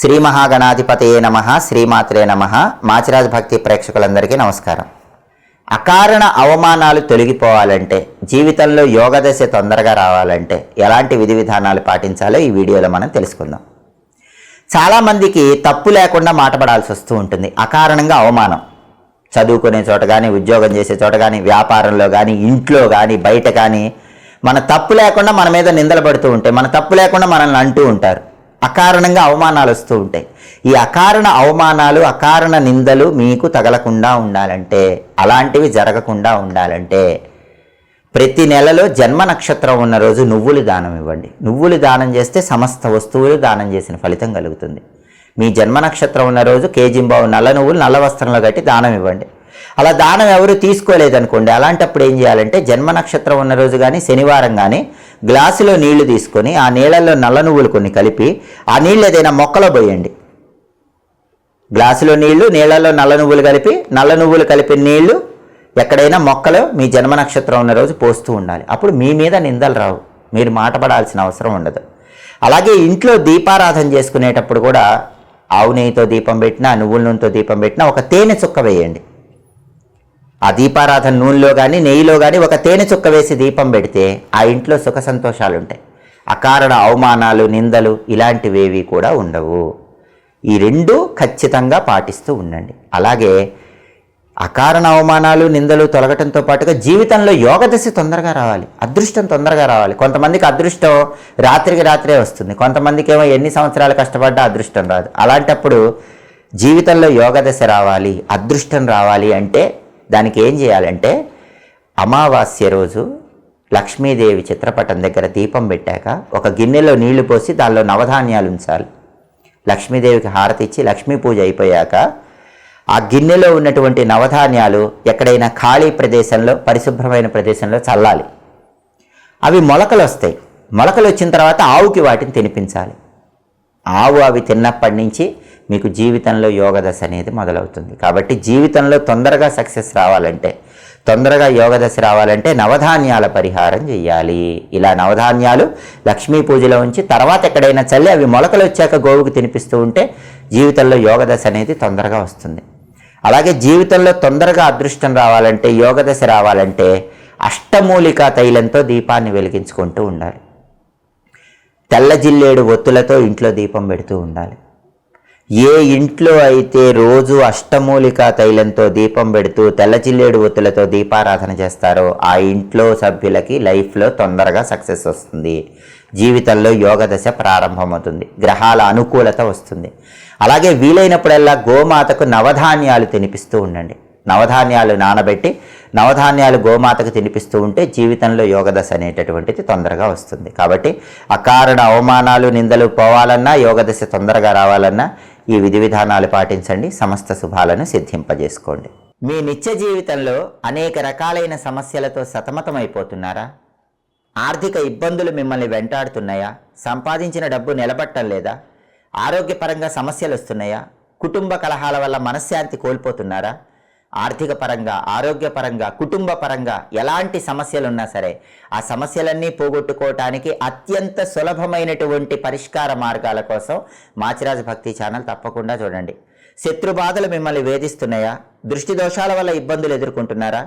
శ్రీ మహాగణాధిపతయే నమ శ్రీమాత్రే నమ. మాచిరాజ్ భక్తి ప్రేక్షకులందరికీ నమస్కారం. అకారణ అవమానాలు తొలగిపోవాలంటే జీవితంలో యోగదశ తొందరగా రావాలంటే ఎలాంటి విధి విధానాలు పాటించాలో ఈ వీడియోలో మనం తెలుసుకుందాం. చాలామందికి తప్పు లేకుండా మాటపడాల్సి వస్తూ ఉంటుంది. అకారణంగా అవమానం. చదువుకునే చోట కానీ ఉద్యోగం చేసే చోట కానీ వ్యాపారంలో కానీ ఇంట్లో కానీ బయట కానీ మన తప్పు లేకుండా మన మీద నిందలు పడుతూ ఉంటాయి మన తప్పు లేకుండా మనల్ని అంటూ ఉంటారు. అకారణంగా అవమానాలు వస్తూ ఉంటాయి. ఈ అకారణ అవమానాలు అకారణ నిందలు మీకు తగలకుండా ఉండాలంటే అలాంటివి జరగకుండా ఉండాలంటే ప్రతి నెలలో జన్మ నక్షత్రం ఉన్న రోజు నువ్వులు దానం ఇవ్వండి. నువ్వులు దానం చేస్తే సమస్త వస్తువులు దానం చేసిన ఫలితం కలుగుతుంది. మీ జన్మ నక్షత్రం ఉన్న రోజు కేజింబావు నల్ల నువ్వులు నల్ల వస్త్రంలో కట్టి దానం ఇవ్వండి. అలా దానం ఎవరు తీసుకోలేదనుకోండి అలాంటప్పుడు ఏం చేయాలంటే జన్మ నక్షత్రం ఉన్న రోజు కానీ శనివారం కానీ గ్లాసులో నీళ్ళు తీసుకొని ఆ నీళ్ళల్లో నల్ల నువ్వులు కొన్ని కలిపి ఆ నీళ్ళు ఏదైనా మొక్కలో పోయండి. గ్లాసులో నీళ్ళు నీళ్ళల్లో నల్ల నువ్వులు కలిపి నల్ల నువ్వులు కలిపిన నీళ్ళు ఎక్కడైనా మొక్కలో మీ జన్మ నక్షత్రం ఉన్న రోజు పోస్తూ ఉండాలి. అప్పుడు మీ మీద నిందలు రావు. మీరు మాటపడాల్సిన అవసరం ఉండదు. అలాగే ఇంట్లో దీపారాధన చేసుకునేటప్పుడు కూడా ఆవు నెయ్యితో దీపం పెట్టినా నువ్వుల నూనెతో దీపం పెట్టినా ఒక తేనె చుక్క వేయండి. ఆ దీపారాధన నూనెలో కానీ నెయ్యిలో కానీ ఒక తేనె చుక్క వేసి దీపం పెడితే ఆ ఇంట్లో సుఖ సంతోషాలు ఉంటాయి అకారణ అవమానాలు నిందలు ఇలాంటివేవి కూడా ఉండవు. ఈ రెండు ఖచ్చితంగా పాటిస్తూ ఉండండి. అలాగే అకారణ అవమానాలు నిందలు తొలగటంతో పాటుగా జీవితంలో యోగదశ తొందరగా రావాలి. అదృష్టం తొందరగా రావాలి. కొంతమందికి అదృష్టం రాత్రికి రాత్రే వస్తుంది. కొంతమందికి ఏమో ఎన్ని సంవత్సరాలు కష్టపడ్డా అదృష్టం రాదు. అలాంటప్పుడు జీవితంలో యోగదశ రావాలి అదృష్టం రావాలి అంటే దానికి ఏం చేయాలంటే అమావాస్య రోజు లక్ష్మీదేవి చిత్రపటం దగ్గర దీపం పెట్టాక ఒక గిన్నెలో నీళ్ళు పోసి దానిలో నవధాన్యాలు ఉంచాలి. లక్ష్మీదేవికి హారతి ఇచ్చి లక్ష్మీ పూజ అయిపోయాక ఆ గిన్నెలో ఉన్నటువంటి నవధాన్యాలు ఎక్కడైనా ఖాళీ ప్రదేశంలో పరిశుభ్రమైన ప్రదేశంలో చల్లాలి. అవి మొలకలు వస్తాయి. మొలకలు వచ్చిన తర్వాత ఆవుకి వాటిని తినిపించాలి. ఆవు అవి తిన్నప్పటి నుంచి మీకు జీవితంలో యోగదశ అనేది మొదలవుతుంది. కాబట్టి జీవితంలో తొందరగా సక్సెస్ రావాలంటే తొందరగా యోగదశ రావాలంటే నవధాన్యాల పరిహారం చేయాలి ఇలా నవధాన్యాలు లక్ష్మీ పూజలో ఉంచి తర్వాత ఎక్కడైనా చల్లి అవి మొలకలు వచ్చాక గోవుకు తినిపిస్తూ ఉంటే జీవితంలో యోగదశ అనేది తొందరగా వస్తుంది. అలాగే జీవితంలో తొందరగా అదృష్టం రావాలంటే యోగదశ రావాలంటే అష్టమూలికా తైలంతో దీపాన్ని వెలిగించుకుంటూ ఉండాలి. తెల్ల జిల్లేడు ఒత్తులతో ఇంట్లో దీపం పెడుతూ ఉండాలి. ఏ ఇంట్లో అయితే రోజు అష్టమూలికా తైలంతో దీపం పెడుతూ తెల్లచిల్లేడు ఒత్తులతో దీపారాధన చేస్తారో ఆ ఇంట్లో సభ్యులకి లైఫ్లో తొందరగా సక్సెస్ వస్తుంది. జీవితంలో యోగ దశ ప్రారంభమవుతుంది. గ్రహాల అనుకూలత వస్తుంది. అలాగే వీలైనప్పుడల్లా గోమాతకు నవధాన్యాలు తినిపిస్తూ ఉండండి. నవధాన్యాలు నానబెట్టి నవధాన్యాలు గోమాతకు తినిపిస్తూ ఉంటే జీవితంలో యోగదశ అనేటటువంటిది తొందరగా వస్తుంది. కాబట్టి అకారణ అవమానాలు నిందలు పోవాలన్నా యోగదశ తొందరగా రావాలన్నా ఈ విధి విధానాలు పాటించండి. సమస్త శుభాలను సిద్ధింపజేసుకోండి. మీ నిత్య జీవితంలో అనేక రకాలైన సమస్యలతో సతమతమైపోతున్నారా? ఆర్థిక ఇబ్బందులు మిమ్మల్ని వెంటాడుతున్నాయా? సంపాదించిన డబ్బు నిలబట్టం లేదా? ఆరోగ్యపరంగా సమస్యలు వస్తున్నాయా కుటుంబ కలహాల వల్ల మనశ్శాంతి కోల్పోతున్నారా? ఆర్థిక పరంగా ఆరోగ్యపరంగా కుటుంబ పరంగా ఎలాంటి సమస్యలు ఉన్నా సరే ఆ సమస్యలన్నీ పోగొట్టుకోవటానికి అత్యంత సులభమైనటువంటి పరిష్కార మార్గాల కోసం మాచిరాజు భక్తి ఛానల్ తప్పకుండా చూడండి. శత్రు బాధలు మిమ్మల్ని వేధిస్తున్నాయా? దృష్టి దోషాల వల్ల ఇబ్బందులు ఎదుర్కొంటున్నారా?